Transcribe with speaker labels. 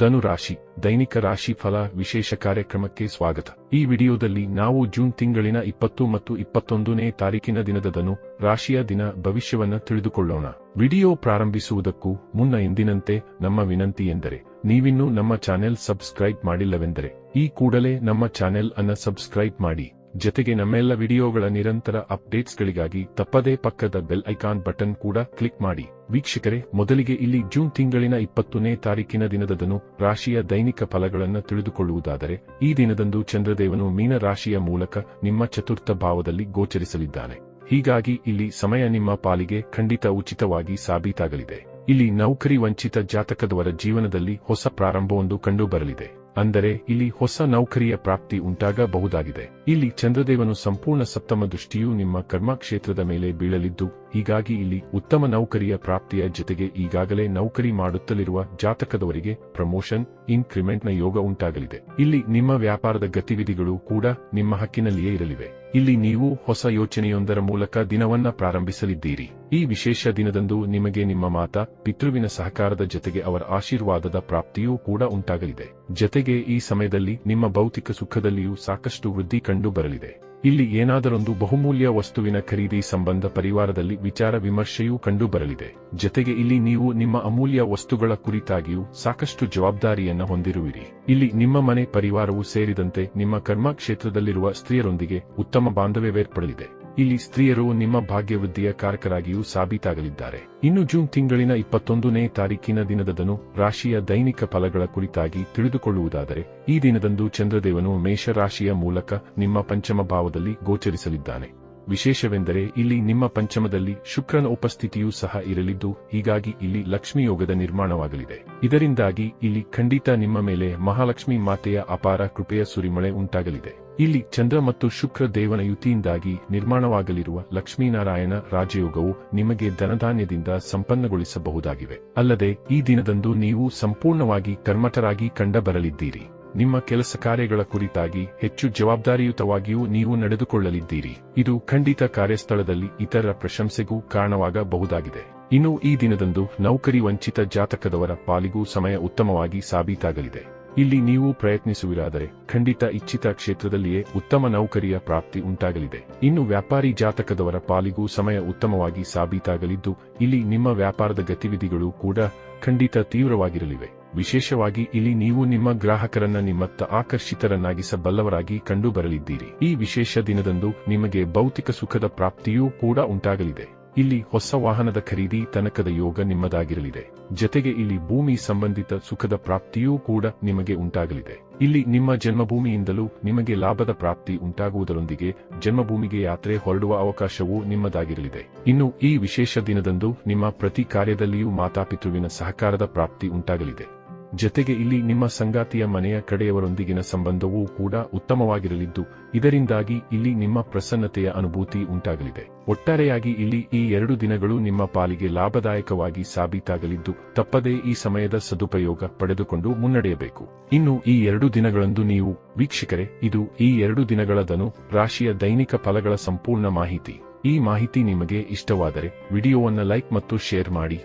Speaker 1: ಧನು ರಾಶಿ ದೈನಿಕ ರಾಶಿ ಫಲ ವಿಶೇಷ ಕಾರ್ಯಕ್ರಮಕ್ಕೆ ಸ್ವಾಗತ. ಈ ವಿಡಿಯೋದಲ್ಲಿ ನಾವು ಜೂನ್ ತಿಂಗಳಿನ ಇಪ್ಪತ್ತು ಮತ್ತು ಇಪ್ಪತ್ತೊಂದನೇ ತಾರೀಕಿನ ದಿನದ ಧನು, ರಾಶಿಯ ದಿನ ಭವಿಷ್ಯವನ್ನ ತಿಳಿದುಕೊಳ್ಳೋಣ. ವಿಡಿಯೋ ಪ್ರಾರಂಭಿಸುವುದಕ್ಕೂ ಮುನ್ನ ಎಂದಿನಂತೆ ನಮ್ಮ ವಿನಂತಿ ಎಂದರೆ, ನೀವಿನ್ನೂ ನಮ್ಮ ಚಾನೆಲ್ ಸಬ್ಸ್ಕ್ರೈಬ್ ಮಾಡಿಲ್ಲವೆಂದರೆ, ಈ ಕೂಡಲೇ ನಮ್ಮ ಚಾನೆಲ್ ಅನ್ನ ಸಬ್ಸ್ಕ್ರೈಬ್ ಮಾಡಿ. ಜೊತೆಗೆ ನಮ್ಮೆಲ್ಲ ವಿಡಿಯೋಗಳ ನಿರಂತರ ಅಪ್ಡೇಟ್ಸ್ಗಳಿಗಾಗಿ ತಪ್ಪದೇ ಪಕ್ಕದ ಬೆಲ್ ಐಕಾನ್ ಬಟನ್ ಕೂಡ ಕ್ಲಿಕ್ ಮಾಡಿ. ವೀಕ್ಷಕರೇ, ಮೊದಲಿಗೆ ಇಲ್ಲಿ ಜೂನ್ ತಿಂಗಳಿನ ಇಪ್ಪತ್ತನೇ ತಾರೀಕಿನ ದಿನದದನು ರಾಶಿಯ ದೈನಿಕ ಫಲಗಳನ್ನು ತಿಳಿದುಕೊಳ್ಳುವುದಾದರೆ, ಈ ದಿನದಂದು ಚಂದ್ರದೇವನು ಮೀನ ರಾಶಿಯ ಮೂಲಕ ನಿಮ್ಮ ಚತುರ್ಥ ಭಾವದಲ್ಲಿ ಗೋಚರಿಸಲಿದ್ದಾನೆ. ಹೀಗಾಗಿ ಇಲ್ಲಿ ಸಮಯ ನಿಮ್ಮ ಪಾಲಿಗೆ ಖಂಡಿತ ಉಚಿತವಾಗಿ ಸಾಬೀತಾಗಲಿದೆ. ಇಲ್ಲಿ ನೌಕರಿ ವಂಚಿತ ಜಾತಕದವರ ಜೀವನದಲ್ಲಿ ಹೊಸ ಪ್ರಾರಂಭವೊಂದು ಕಂಡುಬರಲಿದೆ. ಅಂದರೆ ಇಲ್ಲಿ ಹೊಸ ನೌಕರಿಯ ಪ್ರಾಪ್ತಿ ಉಂಟಾಗಬಹುದಾಗಿದೆ. ಇಲ್ಲಿ ಚಂದ್ರದೇವನು ಸಂಪೂರ್ಣ ಸಪ್ತಮ ದೃಷ್ಟಿಯು ನಿಮ್ಮ ಕರ್ಮಕ್ಷೇತ್ರದ ಮೇಲೆ ಬೀಳಲಿದ್ದು ಹೀಗಾಗಿ ಇಲ್ಲಿ ಉತ್ತಮ ನೌಕರಿಯ ಪ್ರಾಪ್ತಿಯ ಜೊತೆಗೆ ಈಗಾಗಲೇ ನೌಕರಿ ಮಾಡುತ್ತಲಿರುವ ಜಾತಕದವರಿಗೆ ಪ್ರಮೋಷನ್, ಇನ್ಕ್ರಿಮೆಂಟ್ನ ಯೋಗ ಉಂಟಾಗಲಿದೆ. ಇಲ್ಲಿ ನಿಮ್ಮ ವ್ಯಾಪಾರದ ಗತಿವಿಧಿಗಳು ಕೂಡ ನಿಮ್ಮ ಹಕ್ಕಿನಲ್ಲಿಯೇ ಇರಲಿವೆ. ಇಲ್ಲಿ ನೀವು ಹೊಸ ಯೋಚನೆಯೊಂದರ ಮೂಲಕ ದಿನವನ್ನ ಪ್ರಾರಂಭಿಸಲಿದ್ದೀರಿ. ಈ ವಿಶೇಷ ದಿನದಂದು ನಿಮಗೆ ನಿಮ್ಮ ಮಾತಾ, ಪಿತೃವಿನ ಸಹಕಾರದ ಜೊತೆಗೆ ಅವರ ಆಶೀರ್ವಾದದ ಪ್ರಾಪ್ತಿಯೂ ಕೂಡ ಉಂಟಾಗಲಿದೆ. ಜೊತೆಗೆ ಈ ಸಮಯದಲ್ಲಿ ನಿಮ್ಮ ಭೌತಿಕ ಸುಖದಲ್ಲಿಯೂ ಸಾಕಷ್ಟು ವೃದ್ಧಿ ಕಂಡು ಬರಲಿದೆ. ಇಲ್ಲಿ ಏನಾದರೊಂದು ಬಹುಮೂಲ್ಯ ವಸ್ತುವಿನ ಖರೀದಿ ಸಂಬಂಧ ಪರಿವಾರದಲ್ಲಿ ವಿಚಾರ ವಿಮರ್ಶೆಯೂ ಕಂಡುಬರಲಿದೆ. ಜತೆಗೆ ಇಲ್ಲಿ ನೀವು ನಿಮ್ಮ ಅಮೂಲ್ಯ ವಸ್ತುಗಳ ಕುರಿತಾಗಿಯೂ ಸಾಕಷ್ಟು ಜವಾಬ್ದಾರಿಯನ್ನು ಹೊಂದಿರುವಿರಿ. ಇಲ್ಲಿ ನಿಮ್ಮ ಮನೆ ಪರಿವಾರವು ಸೇರಿದಂತೆ ನಿಮ್ಮ ಕರ್ಮ ಕ್ಷೇತ್ರದಲ್ಲಿರುವ ಸ್ತ್ರೀಯರೊಂದಿಗೆ ಉತ್ತಮ ಬಾಂಧವ್ಯವೇರ್ಪಡಲಿದೆ. ಇಲ್ಲಿ ಸ್ತ್ರೀಯರು ನಿಮ್ಮ ಭಾಗ್ಯವೃದ್ಧಿಯ ಕಾರಕರಾಗಿಯೂ ಸಾಬೀತಾಗಲಿದ್ದಾರೆ. ಇನ್ನು ಜೂನ್ ತಿಂಗಳಿನ ಇಪ್ಪತ್ತೊಂದನೇ ತಾರೀಕಿನ ದಿನದದನು ರಾಶಿಯ ದೈನಿಕ ಫಲಗಳ ಕುರಿತಾಗಿ ತಿಳಿದುಕೊಳ್ಳುವುದಾದರೆ, ಈ ದಿನದಂದು ಚಂದ್ರದೇವನು ಮೇಷರಾಶಿಯ ಮೂಲಕ ನಿಮ್ಮ ಪಂಚಮ ಭಾವದಲ್ಲಿ ಗೋಚರಿಸಲಿದ್ದಾನೆ. ವಿಶೇಷವೆಂದರೆ ಇಲ್ಲಿ ನಿಮ್ಮ ಪಂಚಮದಲ್ಲಿ ಶುಕ್ರನ ಉಪಸ್ಥಿತಿಯೂ ಸಹ ಇರಲಿದ್ದು, ಹೀಗಾಗಿ ಇಲ್ಲಿ ಲಕ್ಷ್ಮೀಯೋಗದ ನಿರ್ಮಾಣವಾಗಲಿದೆ. ಇದರಿಂದಾಗಿ ಇಲ್ಲಿ ಖಂಡಿತ ನಿಮ್ಮ ಮೇಲೆ ಮಹಾಲಕ್ಷ್ಮಿ ಮಾತೆಯ ಅಪಾರ ಕೃಪೆಯ ಸುರಿಮಳೆ ಉಂಟಾಗಲಿದೆ. ಇಲ್ಲಿ ಚಂದ್ರ ಮತ್ತು ಶುಕ್ರ ದೇವನ ಯುತಿಯಿಂದಾಗಿ ನಿರ್ಮಾಣವಾಗಲಿರುವ ಲಕ್ಷ್ಮೀನಾರಾಯಣ ರಾಜಯೋಗವು ನಿಮಗೆ ಧನಧಾನ್ಯದಿಂದ ಸಂಪನ್ನಗೊಳಿಸಬಹುದಾಗಿವೆ. ಅಲ್ಲದೆ, ಈ ದಿನದಂದು ನೀವು ಸಂಪೂರ್ಣವಾಗಿ ಕರ್ಮಠರಾಗಿ ಕಂಡಬರಲಿದ್ದೀರಿ. ನಿಮ್ಮ ಕೆಲಸ ಕಾರ್ಯಗಳ ಕುರಿತಾಗಿ ಹೆಚ್ಚು ಜವಾಬ್ದಾರಿಯುತವಾಗಿಯೂ ನೀವು ನಡೆದುಕೊಳ್ಳಲಿದ್ದೀರಿ. ಇದು ಖಂಡಿತ ಕಾರ್ಯಸ್ಥಳದಲ್ಲಿ ಇತರರ ಪ್ರಶಂಸೆಗೂ ಕಾರಣವಾಗಬಹುದಾಗಿದೆ. ಇನ್ನು ಈ ದಿನದಂದು ನೌಕರಿ ವಂಚಿತ ಜಾತಕದವರ ಪಾಲಿಗೂ ಸಮಯ ಉತ್ತಮವಾಗಿ ಸಾಬೀತಾಗಲಿದೆ. ಇಲ್ಲಿ ನೀವು ಪ್ರಯತ್ನಿಸುವಿರಾದರೆ ಖಂಡಿತ ಇಚ್ಛಿತ ಕ್ಷೇತ್ರದಲ್ಲಿಯೇ ಉತ್ತಮ ನೌಕರಿಯ ಪ್ರಾಪ್ತಿ ಉಂಟಾಗಲಿದೆ. ಇನ್ನು ವ್ಯಾಪಾರಿ ಜಾತಕದವರ ಪಾಲಿಗೂ ಸಮಯ ಉತ್ತಮವಾಗಿ ಸಾಬೀತಾಗಲಿದ್ದು, ಇಲ್ಲಿ ನಿಮ್ಮ ವ್ಯಾಪಾರದ ಗತಿವಿಧಿಗಳು ಕೂಡ ಖಂಡಿತ ತೀವ್ರವಾಗಿರಲಿವೆ. ವಿಶೇಷವಾಗಿ ಇಲ್ಲಿ ನೀವು ನಿಮ್ಮ ಗ್ರಾಹಕರನ್ನ ನಿಮ್ಮತ್ತ ಆಕರ್ಷಿತರನ್ನಾಗಿಸಬಲ್ಲವರಾಗಿ ಕಂಡುಬರಲಿದ್ದೀರಿ. ಈ ವಿಶೇಷ ದಿನದಂದು ನಿಮಗೆ ಭೌತಿಕ ಸುಖದ ಪ್ರಾಪ್ತಿಯೂ ಕೂಡ ಉಂಟಾಗಲಿದೆ. ಇಲ್ಲಿ ಹೊಸ ವಾಹನದ ಖರೀದಿ ತನಕದ ಯೋಗ ನಿಮ್ಮದಾಗಿರಲಿದೆ. ಜತೆಗೆ ಇಲ್ಲಿ ಭೂಮಿ ಸಂಬಂಧಿತ ಸುಖದ ಪ್ರಾಪ್ತಿಯೂ ಕೂಡ ನಿಮಗೆ ಉಂಟಾಗಲಿದೆ. ಇಲ್ಲಿ ನಿಮ್ಮ ಜನ್ಮಭೂಮಿಯಿಂದಲೂ ನಿಮಗೆ ಲಾಭದ ಪ್ರಾಪ್ತಿ ಉಂಟಾಗುವುದರೊಂದಿಗೆ ಜನ್ಮಭೂಮಿಗೆ ಯಾತ್ರೆ ಹೊರಡುವ ಅವಕಾಶವೂ ನಿಮ್ಮದಾಗಿರಲಿದೆ. ಇನ್ನು ಈ ವಿಶೇಷ ದಿನದಂದು ನಿಮ್ಮ ಪ್ರತಿ ಕಾರ್ಯದಲ್ಲಿಯೂ ಮಾತಾಪಿತೃವಿನ ಸಹಕಾರದ ಪ್ರಾಪ್ತಿ ಉಂಟಾಗಲಿದೆ. ಜೊತೆಗೆ ಇಲ್ಲಿ ನಿಮ್ಮ ಸಂಗಾತಿಯ ಮನೆಯ ಕಡೆಯವರೊಂದಿಗಿನ ಸಂಬಂಧವೂ ಕೂಡ ಉತ್ತಮವಾಗಿರಲಿದ್ದು, ಇದರಿಂದಾಗಿ ಇಲ್ಲಿ ನಿಮ್ಮ ಪ್ರಸನ್ನತೆಯ ಅನುಭೂತಿ ಉಂಟಾಗಲಿದೆ. ಒಟ್ಟಾರೆಯಾಗಿ ಇಲ್ಲಿ ಈ ಎರಡು ದಿನಗಳು ನಿಮ್ಮ ಪಾಲಿಗೆ ಲಾಭದಾಯಕವಾಗಿ ಸಾಬೀತಾಗಲಿದ್ದು, ತಪ್ಪದೇ ಈ ಸಮಯದ ಸದುಪಯೋಗ ಪಡೆದುಕೊಂಡು ಮುನ್ನಡೆಯಬೇಕು. ಇನ್ನು ಈ ಎರಡು ದಿನಗಳಂದು ನೀವು, ವೀಕ್ಷಕರೇ, ಇದು ಈ ಎರಡು ದಿನಗಳದನು ರಾಶಿಯ ದೈನಿಕ ಫಲಗಳ ಸಂಪೂರ್ಣ ಮಾಹಿತಿ. ಈ ಮಾಹಿತಿ ನಿಮಗೆ ಇಷ್ಟವಾದರೆ, ವಿಡಿಯೋವನ್ನು ಲೈಕ್ ಮತ್ತು ಶೇರ್ ಮಾಡಿ.